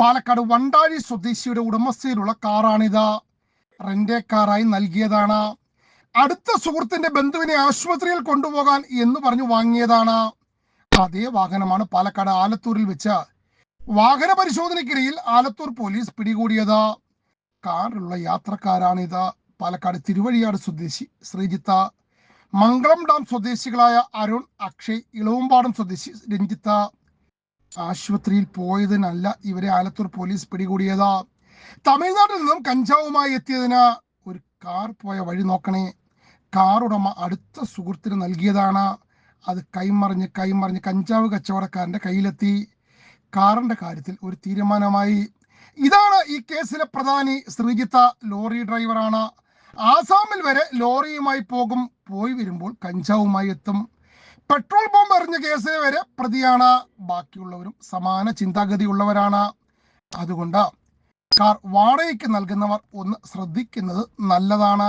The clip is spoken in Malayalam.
പാലക്കാട് വണ്ടാഴി സ്വദേശിയുടെ ഉടമസ്ഥയിലുള്ള കാറാണിത്. റെന്റേ കാറായി നൽകിയതാണ്. അടുത്ത സുഹൃത്തിന്റെ ബന്ധുവിനെ ആശുപത്രിയിൽ കൊണ്ടുപോകാൻ എന്ന് പറഞ്ഞു വാങ്ങിയതാണ്. അതേ വാഹനമാണ് പാലക്കാട് ആലത്തൂരിൽ വെച്ച് വാഹന പരിശോധനയ്ക്കിടയിൽ ആലത്തൂർ പോലീസ് പിടികൂടിയത്. കാറിലുള്ള യാത്രക്കാരാണിത്. പാലക്കാട് തിരുവഴിയാട് സ്വദേശി ശ്രീജിത്ത മംഗളം ഡാം സ്വദേശികളായ അരുൺ അക്ഷയ് ഇളവുംപാടം സ്വദേശി രഞ്ജിത്ത ആശുപത്രിയിൽ പോയതിനല്ല ഇവരെ ആലത്തൂർ പോലീസ് പിടികൂടിയത്. തമിഴ്നാട്ടിൽ നിന്നും കഞ്ചാവുമായി എത്തിയതിന് ഒരു കാർ പോയ വഴി നോക്കണേ. കാർ ഉടമ അടുത്ത സുഹൃത്തിന് നൽകിയതാണ്. അത് കൈമറിഞ്ഞ് കൈമറിഞ്ഞ് കഞ്ചാവ് കച്ചവടക്കാരന്റെ കയ്യിലെത്തി. കാറിന്റെ കാര്യത്തിൽ ഒരു തീരുമാനമായി. ഇതാണ് ഈ കേസിലെ പ്രധാനി ശ്രീജിത്ത ലോറി ഡ്രൈവറാണ്. ആസാമിൽ വരെ ലോറിയുമായി പോകും പോയി വരുമ്പോൾ കഞ്ചാവുമായി എത്തും. പെട്രോൾ ബോംബ് എറിഞ്ഞ കേസ് വരെ പ്രതിയാണ്. ബാക്കിയുള്ളവരും സമാന ചിന്താഗതിയുള്ളവരാണ്. അതുകൊണ്ട് കാർ വാടകയ്ക്ക് നൽകുന്നവർ ഒന്ന് ശ്രദ്ധിക്കുന്നത് നല്ലതാണ്.